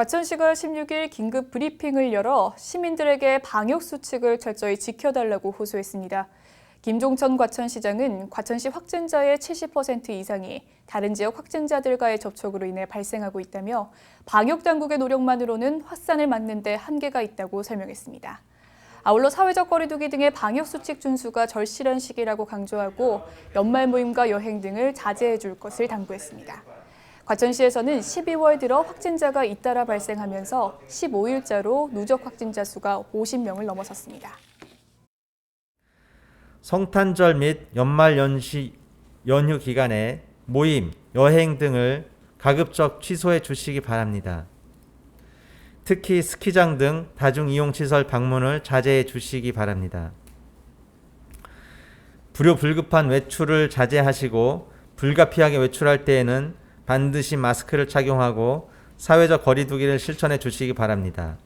과천시가 16일 긴급 브리핑을 열어 시민들에게 방역 수칙을 철저히 지켜달라고 호소했습니다. 김종천 과천시장은 과천시 확진자의 70% 이상이 다른 지역 확진자들과의 접촉으로 인해 발생하고 있다며 방역 당국의 노력만으로는 확산을 막는 데 한계가 있다고 설명했습니다. 아울러 사회적 거리두기 등의 방역 수칙 준수가 절실한 시기라고 강조하고 연말 모임과 여행 등을 자제해 줄 것을 당부했습니다. 과천시에서는 12월 들어 확진자가 잇따라 발생하면서 15일자로 누적 확진자 수가 50명을 넘어섰습니다. 성탄절 및 연말 연시 연휴 기간에 모임, 여행 등을 가급적 취소해 주시기 바랍니다. 특히 스키장 등 다중 이용 시설 방문을 자제해 주시기 바랍니다. 불효 불급한 외출을 자제하시고 불가피하게 외출할 때에는 반드시 마스크를 착용하고 사회적 거리두기를 실천해 주시기 바랍니다.